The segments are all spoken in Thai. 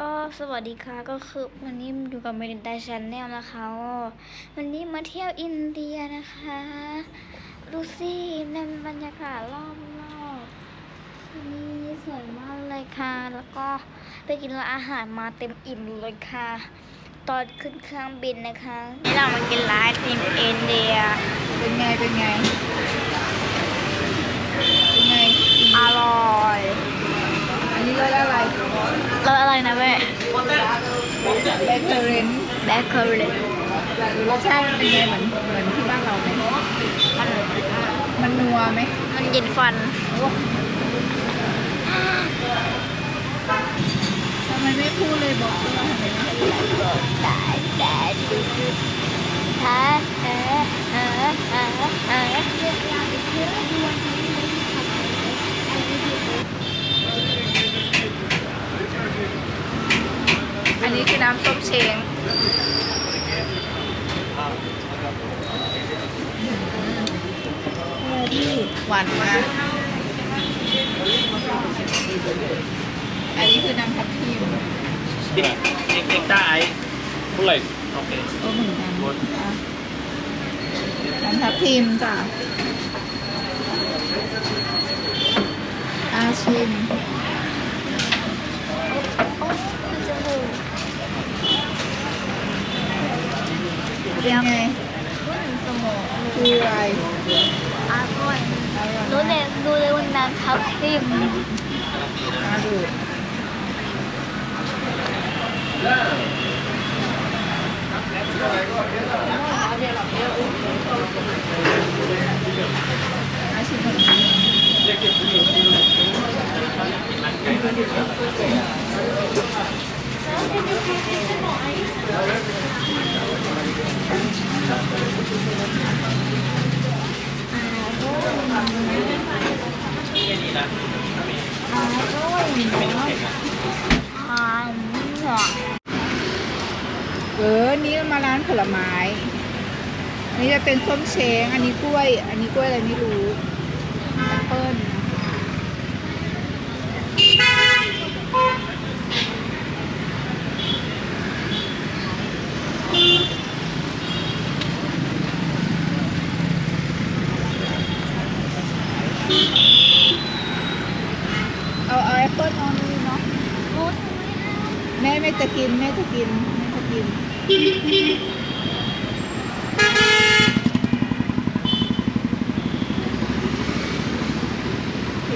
ก็สวัสดีค่ะก็คือวันนี้อยู่กับเมรินดาชาแนลนะคะก็วันนี้มาเที่ยวอินเดียนะคะดูสิในบรรยากาศรอบนอกนี่สวยมากเลยค่ะ แล้วก็ไปกินร้านอาหารมาเต็มอิ่มเลยค่ะ ตอนขึ้นเครื่องบินนะคะนี่เรามากินร้านไอติมอินเดีย เป็นไงเป็นไงเป็นไงอร่อย อันนี้รสอะไร รสอะไรนะแม่แบเกอร์เรนแบล็คเคอร์รี่รสชาติมันเป็นไงเหมือนเหมือนที่บ้านเราไหมมันมันนัวไหมมันเย็นฟันทำไมไม่พูดเลยบอกด้วยว่าทำไมไม่พูดได้ได้ดูดูฮะฮะฮะฮะฮะอันนี้ อันนี้คือน้ำส้มเชงหวานมากอันนี้คือน้ำทับทิม เด็กเด็กตาไอ้เท่าไหร่โอเคเออเหมือนกันน้ำทับทิมจ้ะอาชิม เป็นไงคืออะไรอร่อยอร่อยรู้เลยรู้เลยวันนั้นทับทิม มาดูอาชิมหน่อยอ่าหวาน เออ นี่มาร้านผล ไม้อันนี้จะเป็นส้มเช้งอันนี้กล้วย อันนี้กล้วยอะไรไม่รู้แอปเปิ้ลเอาเอาแอปเปิ้ลเอานี่เนาะรู้แม่แม่จะกินแม่จะกินแม่จะกินโอเค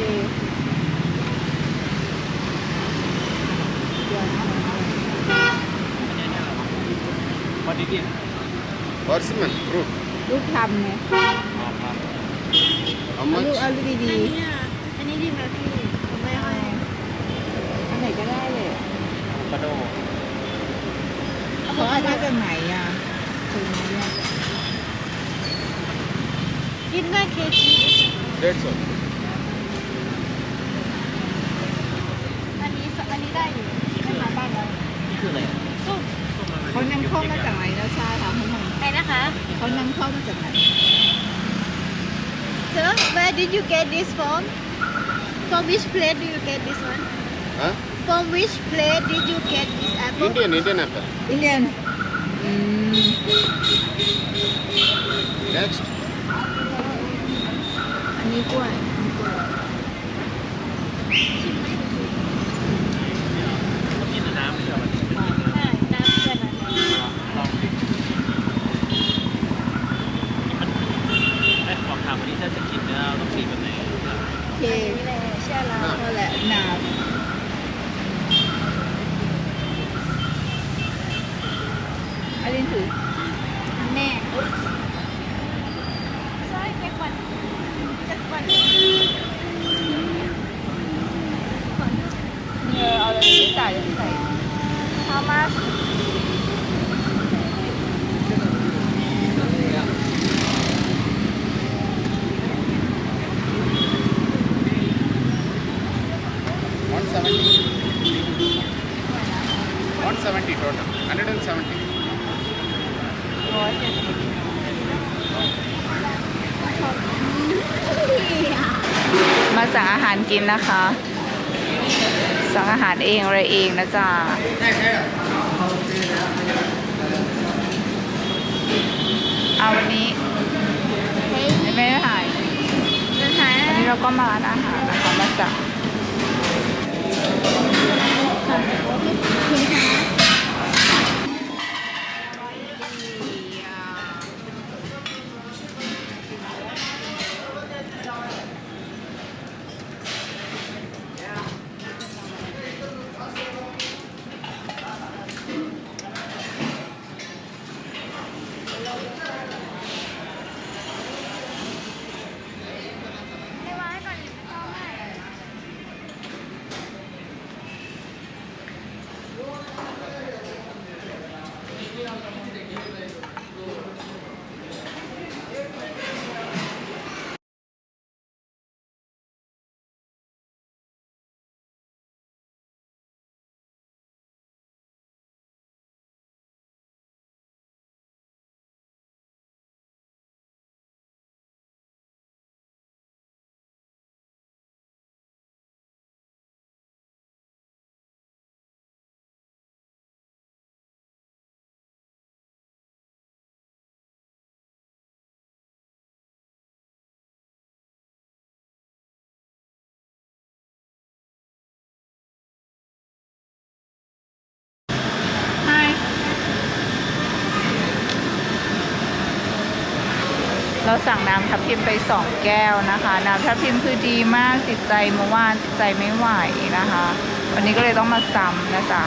What it is? Persimmon fruit. ลูกทำไง How เอา much? ลูกเอาลูกดีอันนี้ดีไหมพี่ผมไม่ๆให้อันไหนก็ได้เลย Avocado. เขาเอามาจากไหนอะถึงเนี่ยกินได้เคจี That's all. อันนี้อันนี้ได้อยู่ไม่หาบ้านเรานี่คืออะไรส้มเขานำเข้ามาจากไหนนะชาถามเขาหน่อยไหนนะคะ เขานำเข้ามาจากไหน sir? Where did you get this from? From which plate do you get this one? Huh? From which plate did you get this apple? Indian, Indian apple. Indian. Mm. Next. Nikwan. Nikwan. มาสั่งอาหารกินนะคะ สั่งอาหารเองอะไรเองนะจ๊ะ มาร้านอาหารนะคะมาสั่ง เราสั่งน้ำทับทิมไปสองแก้วนะคะ น้ำทับทิมคือดีมากติดใจเมื่อวานติดใจไม่ไหวนะคะ วันนี้ก็เลยต้องมาซ้ำนะจ๊ะ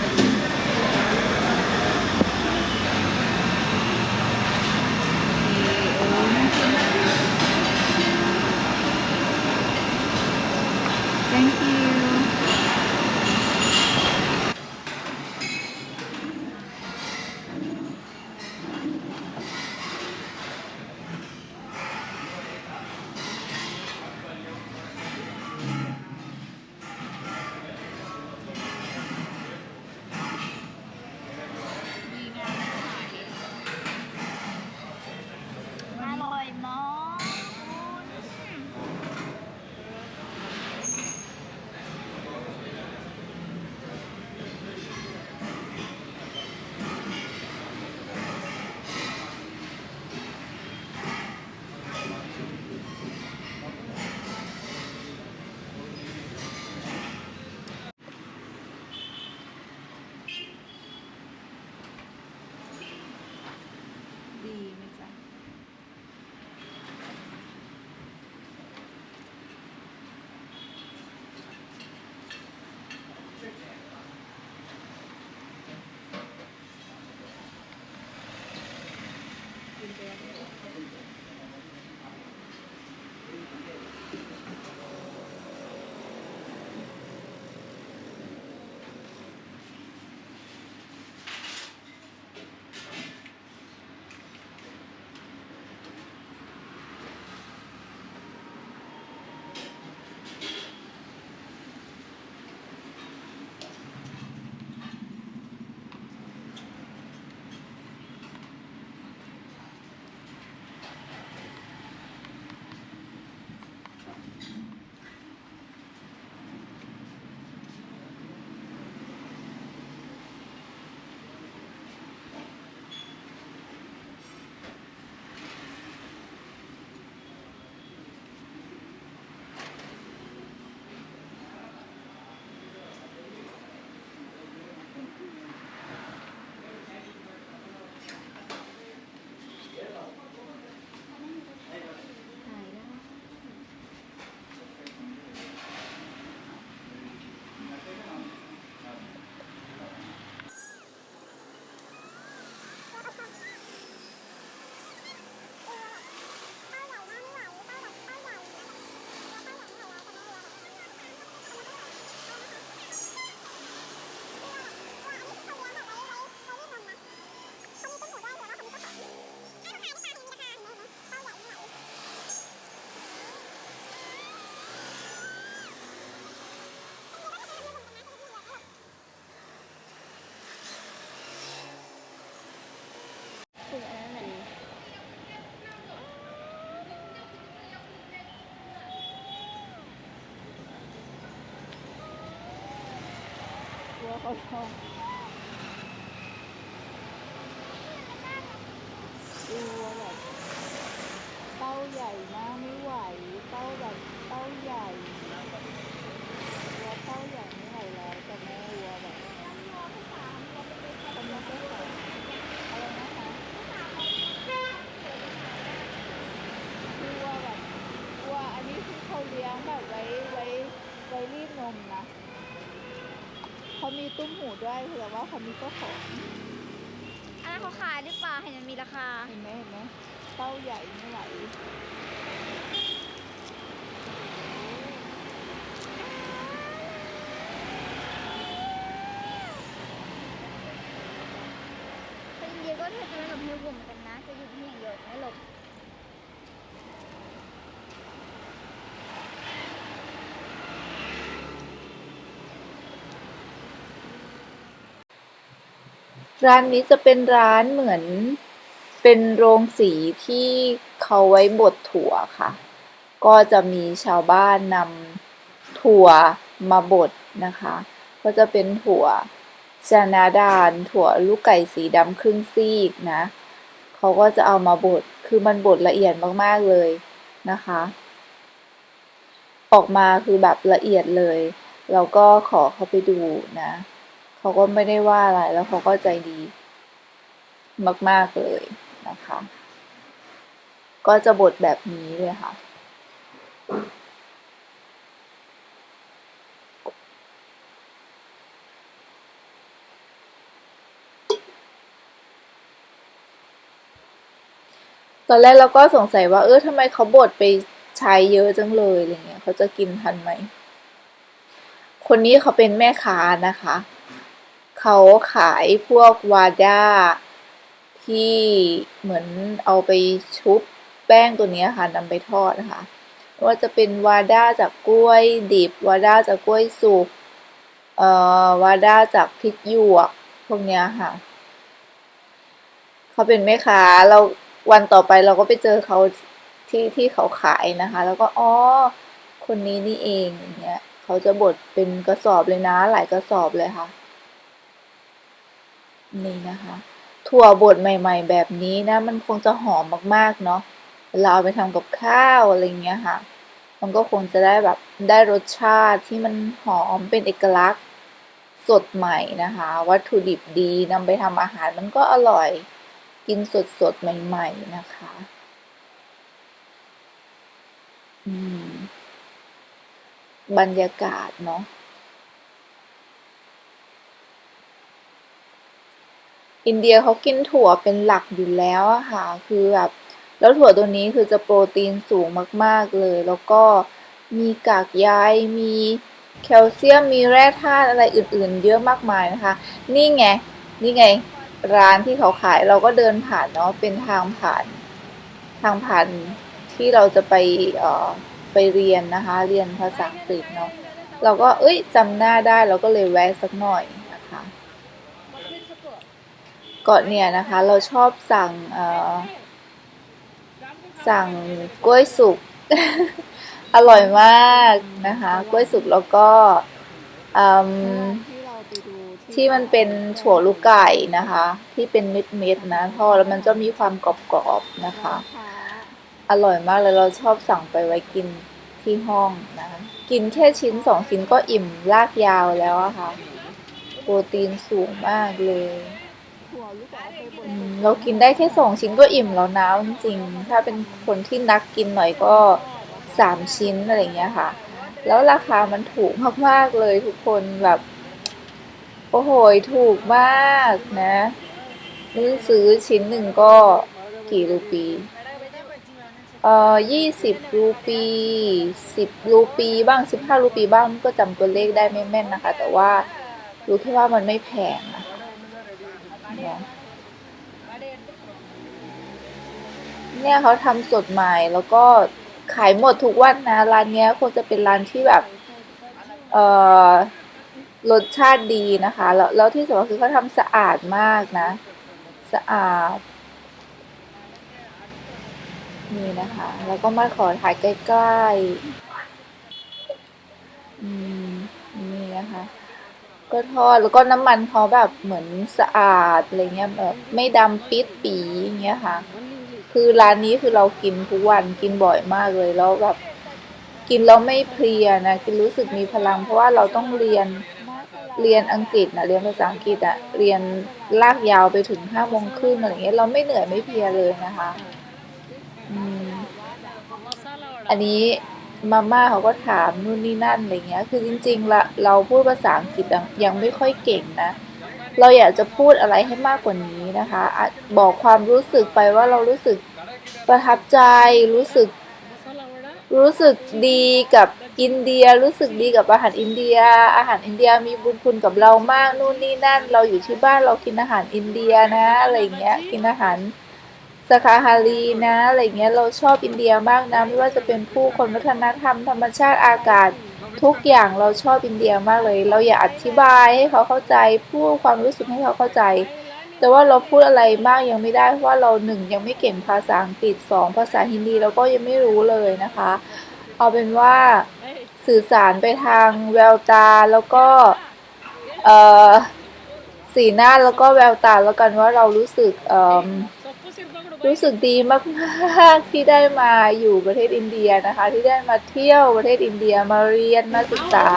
ว่าเขาชอบดูว่าแบบเต้าใหญ่มากไม่ไหว เต้าแบบเต้าใหญ่วัวเต้าใหญ่ไม่ไหวแล้วแต่แม่วัวแบบคนนี้ก็ขออะไรนะคะคือวัวแบบวัวอันนี้คือเขาเลี้ยงแบบไว้ไว้ไว้รีดนมนะ เขา มีตุ้มหูด้วยแต่ว่าเขามีเจ้าของอันนั้นเขาขายหรือเปล่าเห็นมันมีราคา เห็นไหมเห็นไหมเต้าใหญ่ไม่ไหวแต่อินเดียก็แทบจะไม่หลบให้ผมเหมือนกันนะ จะหยุดที่อย่างเดียวไม่หลบ ร้านนี้จะเป็นร้านเหมือนเป็นโรงสีที่เขาไว้บดถั่วค่ะ ก็จะมีชาวบ้านนำถั่วมาบดนะคะ ก็จะเป็นถั่วชนาดานถั่วลูกไก่สีดำครึ่งซีกนะ เขาก็จะเอามาบด คือมันบดละเอียดมากๆเลยนะคะ ออกมาคือแบบละเอียดเลยเราก็ขอเขาไปดูนะ เขาก็ไม่ได้ว่าอะไร แล้วเขาก็ใจดี มาก ๆ เลยนะคะ ก็จะบดแบบนี้เลยค่ะ ตอนแรกเราก็สงสัยว่า เออทำไมเขาบดไปใช้เยอะจังเลยอะไรเงี้ย เขาจะกินทันไหม คนนี้เขาเป็นแม่ค้านะคะ เขาขายพวกวาด้าที่เหมือนเอาไปชุบแป้งตัวนี้ค่ะนำไปทอดนะคะว่าจะเป็นวาด้าจากกล้วยดิบวาด้าจากกล้วยสุกเอ่อวาด้าจากพริกหยวกพวกเนี้ยค่ะเขาเป็นแม่ค้าเราวันต่อไปเราก็ไปเจอเขาที่ที่เขาขายนะคะ แล้วก็อ๋อคนนี้นี่เองอย่างเงี้ยเขาจะบดเป็นกระสอบเลยนะ หลายกระสอบเลยค่ะ นี่นะคะ ถั่วบดใหม่ๆ แบบนี้นะ มันคงจะหอมมากๆเนาะเวลาเอาไปทำกับข้าวอะไรเงี้ยค่ะ มันก็คงจะได้แบบได้รสชาติที่มันหอมเป็นเอกลักษณ์สดใหม่นะคะ วัตถุดิบดีนำไปทำอาหารมันก็อร่อยกินสดๆใหม่ ๆ นะคะอืมบรรยากาศเนาะ อินเดียเขากินถั่วเป็นหลักอยู่แล้วอะค่ะ คือแบบ แล้วถั่วตัวนี้คือจะโปรตีนสูงมาก ๆเลย แล้วก็มีกากใยมีแคลเซียมมีแร่ธาตุอะไรอื่น ๆ เยอะมากมายนะคะ นี่ไง นี่ไงร้านที่เขาขายเราก็เดินผ่านเนาะเป็นทางผ่าน ทางผ่านที่เราจะไปเอ่อไปเรียนนะคะ เรียนภาษาอังกฤษเนาะเราก็เอ้ยจำหน้าได้เราก็เลยแวะสักหน่อย นะคะก็เนี่ยนะคะเราชอบสั่งสั่งกล้วยสุก อร่อยมากนะคะกล้วยสุกแล้วก็ที่มันเป็นถั่วลูกไก่นะคะ ที่เป็นเม็ดๆนะทอดแล้วมันจะมีความกรอบๆนะคะ อร่อยมากเลยเราชอบสั่งไปไว้กินที่ห้องนะกินแค่ชิ้นสองชิ้นก็อิ่มลากยาวแล้วอะค่ะ โปรตีนสูงมากเลย เรากินได้แค่สองชิ้นก็อิ่มแล้วนะจริงๆถ้าเป็นคนที่นักกินหน่อยก็สามชิ้นอะไรเงี้ยค่ะ แล้วราคามันถูกมากๆเลยทุกคนแบบโอ้โหถูกมากนะนี่ซื้อชิ้นหนึ่งก็กี่รูปี เอ่อยี่สิบรูปีสิบรูปีบ้างสิบห้ารูปีบ้างก็จำตัวเลขได้ไม่แม่นนะคะ แต่ว่ารู้แค่ว่ามันไม่แพงนะคะ เนี่ยเนี่ยเขาทำสดใหม่แล้วก็ขายหมดทุกวันนะ ร้านเนี้ยคงจะเป็นร้านที่แบบ เอ่อรสชาติดีนะคะ แล้วแล้วที่สำคัญคือเขาทำสะอาดมากนะ สะอาด นี่นะคะ แล้วก็มาขอถ่ายใกล้ๆ อืม นี่นะคะ ก็ทอดแล้วก็น้ำมันเขาแบบเหมือนสะอาดอะไรเงี้ยแบบไม่ดำปิดปีอย่างเงี้ยค่ะ คือร้านนี้คือเรากินทุกวันกินบ่อยมากเลยแล้วแบบ กินแล้วไม่เพลียนะกินรู้สึกมีพลัง เพราะว่าเราต้องเรียนเรียนอังกฤษนะเรียนภาษาอังกฤษอะเรียนลากยาวไปถึงห้าโมงครึ่งอะไรเงี้ยเราไม่เหนื่อยไม่เพลียเลยนะคะอืมอันนี้ มาม่าเขาก็ถามนู่นนี่นั่นอะไรเงี้ย คือจริงๆละเราพูดภาษาอังกฤษยังไม่ค่อยเก่งนะ เราอยากจะพูดอะไรให้มากกว่านี้นะคะบอกความรู้สึกไปว่าเรารู้สึกประทับใจ รู้สึก รู้สึกดีกับอินเดีย รู้สึกดีกับอาหารอินเดีย อาหารอินเดียมีบุญคุณกับเรามากนู่นนี่นั่น เราอยู่ที่บ้านเรากินอาหารอินเดียนะอะไรเงี้ย กินอาหาร สคาฮารีนะอะไรเงี้ยเราชอบอินเดียมากนะไม่ว่าจะเป็นผู้คนวัฒนธรรมธรรมชาติอากาศ ทุกอย่างเราชอบอินเดียมากเลย เราอยากอธิบายให้เขาเข้าใจพูดความรู้สึกให้เขาเข้าใจ แต่ว่าเราพูดอะไรมากยังไม่ได้เพราะว่าเราหนึ่งยังไม่เก่งภาษาอังกฤษสองภาษาฮินดีเราก็ยังไม่รู้เลยนะคะ เอาเป็นว่าสื่อสารไปทางแววตาแล้วก็สีหน้าแล้วก็แววตาแล้วกันว่าเรารู้สึกเออ รู้สึกดีมากๆที่ได้มาอยู่ประเทศอินเดียนะคะ ที่ได้มาเที่ยวประเทศอินเดียมาเรียนมาศึกษา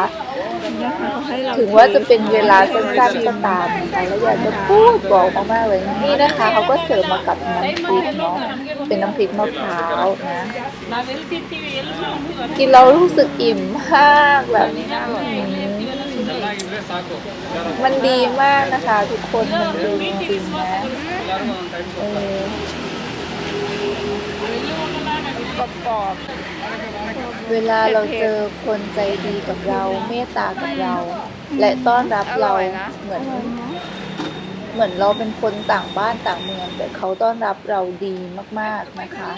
ถึงว่าจะเป็นเวลาสั้นๆก็ตามนะคะแล้วอยากจะพูดบอกมากๆเลยนี่นะคะเขาก็เสิร์ฟมากับน้ำพริกเนาะเป็นน้ำพริกมะพร้าวนะกินเรารู้สึกอิ่มมากแบบมันดีมากนะคะ ทุกคนมันดีจริงๆนะเออ เวลาเราเจอคนใจดีกับเราเมตตากับเรา และต้อนรับเราเหมือน เหมือนเราเป็นคนต่างบ้านต่างเมือง แต่เขาต้อนรับเราดีมากๆนะคะ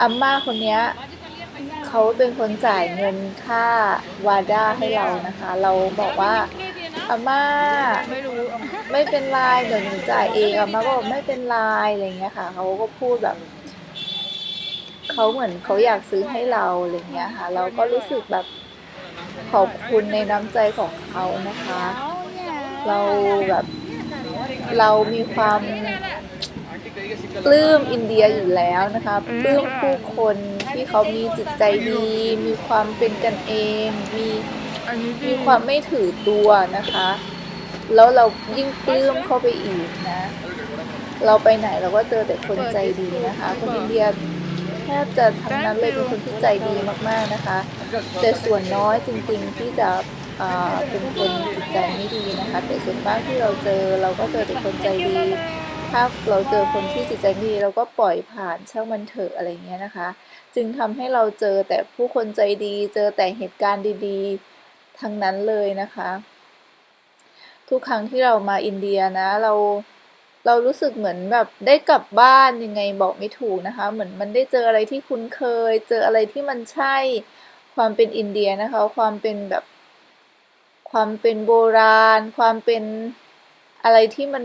อาม่าคนเนี้ยเขาเป็นคนจ่ายเงินค่าวาด้าให้เรานะคะ เราบอกว่าอาม่า ไม่รู้ไม่เป็นไรเดี๋ยวหนูจ่ายเองอาม่าก็บอกไม่เป็นไรอะไรเงี้ยค่ะเขาก็พูดแบบ เขาเหมือนเขาอยากซื้อให้เราอะไรเงี้ยค่ะ เราก็รู้สึกแบบขอบคุณในน้ำใจของเขานะคะ เราแบบเรามีความปลื้มอินเดียอยู่แล้วนะคะปลื้มผู้คนที่เขามีจิตใจดี มีความเป็นกันเอง มีมีความไม่ถือตัวนะคะ แล้วเรายิ่งปลื้มเข้าไปอีกนะ เราไปไหนเราก็เจอแต่คนใจดีนะคะ คนอินเดีย ทบจะทั้งนั้นเลยเป็นคนที่ใจดีมากๆนะคะ แต่ส่วนน้อยจริง ๆ ที่จะเป็นคนจิตใจไม่ดีนะคะ แต่ส่วนมากที่เราเจอเราก็เจอแต่คนใจดี ถ้าเราเจอคนที่จิตใจไม่ดีเราก็ปล่อยผ่านช่างมันเถอะอะไรเงี้ยนะคะ จึงทำให้เราเจอแต่ผู้คนใจดี เจอแต่เหตุการณ์ดีๆ ทั้งนั้นเลยนะคะ ทุกครั้งที่เรามาอินเดียนะเรา เรารู้สึกเหมือนแบบได้กลับบ้านยังไงบอกไม่ถูกนะคะ เหมือนมันได้เจออะไรที่คุ้นเคย เจออะไรที่มันใช่ ความเป็นอินเดียนะคะ ความเป็นแบบ ความเป็นโบราณ ความเป็นอะไรที่มัน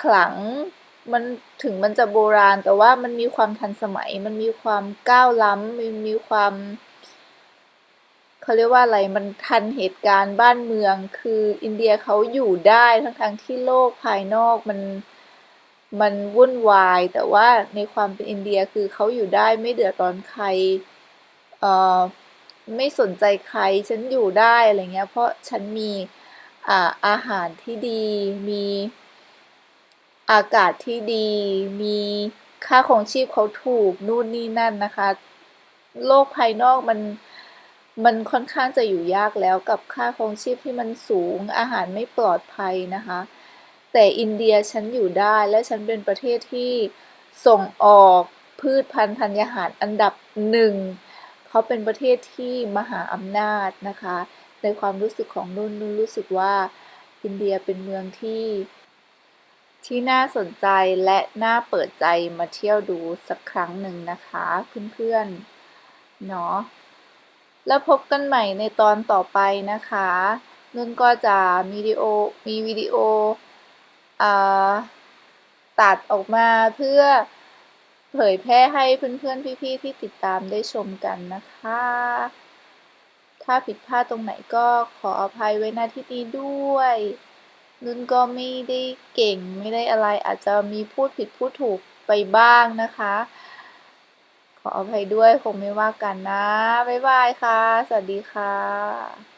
ขลัง มันถึงมันจะโบราณ แต่ว่ามันมีความทันสมัย มันมีความก้าวล้ำมันมีความเขาเรียกว่าอะไร มันทันเหตุการณ์บ้านเมือง คืออินเดียเขาอยู่ได้ทั้งทางที่โลกภายนอกมัน มันวุ่นวาย แต่ว่าในความเป็นอินเดียคือเขาอยู่ได้ไม่เดือดร้อนใครเอ่อไม่สนใจใครฉันอยู่ได้อะไรเงี้ย เพราะฉันมีอาอาหารที่ดี มีอากาศที่ดี มีค่าของชีพเขาถูกนู่นนี่นั่นนะคะ โลกภายนอกมันมันค่อนข้างจะอยู่ยากแล้วกับค่าครองชีพที่มันสูงอาหารไม่ปลอดภัยนะคะ แต่อินเดียฉันอยู่ได้และฉันเป็นประเทศที่ส่งออกพืชพันธุ์ธัญญาหารอันดับหนึ่งเขาเป็นประเทศที่มหาอำนาจนะคะ ในความรู้สึกของนุ่นนุ่นรู้สึกว่าอินเดียเป็นเมืองที่ที่น่าสนใจและน่าเปิดใจมาเที่ยวดูสักครั้งหนึ่งนะคะเพื่อนๆเนาะแล้วพบกันใหม่ในตอนต่อไปนะคะนุ่นก็จะมีวิดีโอมีวิดีโอ ตัดออกมาเพื่อเผยแพร่ให้เพื่อนๆพี่ๆที่ติดตามได้ชมกันนะคะ ถ้าผิดพลาดตรงไหนก็ขออภัยไว้ณที่นี้ด้วยนุ่นก็ไม่ได้เก่งไม่ได้อะไรอาจจะมีพูดผิดพูดถูกไปบ้างนะคะ ขออภัยด้วยคงไม่ว่ากันนะ บ๊ายบายค่ะ สวัสดีค่ะ